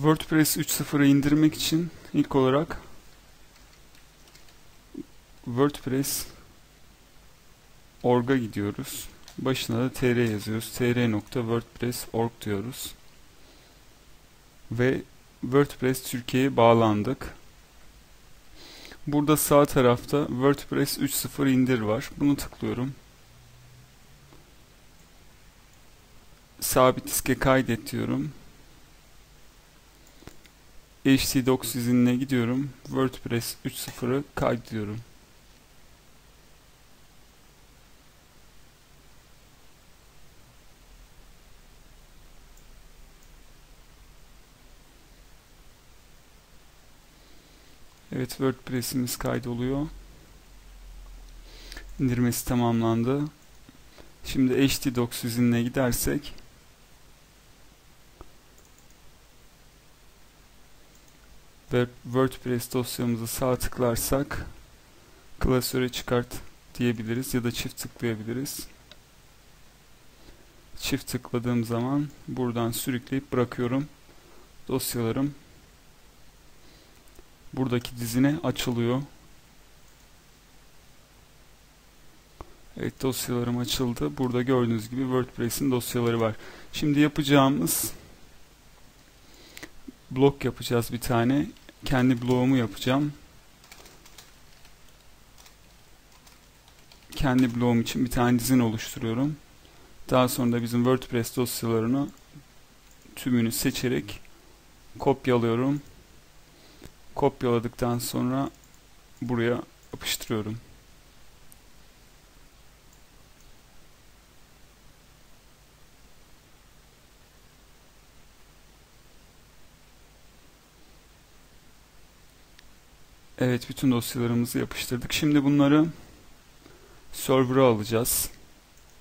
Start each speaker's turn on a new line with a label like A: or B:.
A: WordPress 3.0'ı indirmek için ilk olarak WordPress org'a gidiyoruz. Başına da tr yazıyoruz. tr.wordpress.org diyoruz. Ve WordPress Türkiye'ye bağlandık. Burada sağ tarafta WordPress 3.0 indir var. Bunu tıklıyorum. Sabit diske kaydet diyorum. Htdocs izinine gidiyorum. WordPress 3.0'ı kaydediyorum. Evet WordPress'imiz kaydoluyor. İndirmesi tamamlandı. Şimdi htdocs izinine gidersek ve WordPress dosyamızı sağ tıklarsak klasöre çıkart diyebiliriz ya da çift tıklayabiliriz. Çift tıkladığım zaman buradan sürükleyip bırakıyorum. Dosyalarım buradaki dizine açılıyor. Evet dosyalarım açıldı. Burada gördüğünüz gibi WordPress'in dosyaları var. Şimdi yapacağımız blok yapacağız bir tane. Kendi bloğumu yapacağım. Kendi bloğum için bir tane dizin oluşturuyorum. Daha sonra da bizim WordPress dosyalarını tümünü seçerek kopyalıyorum. Kopyaladıktan sonra buraya yapıştırıyorum. Evet bütün dosyalarımızı yapıştırdık. Şimdi bunları server'a alacağız.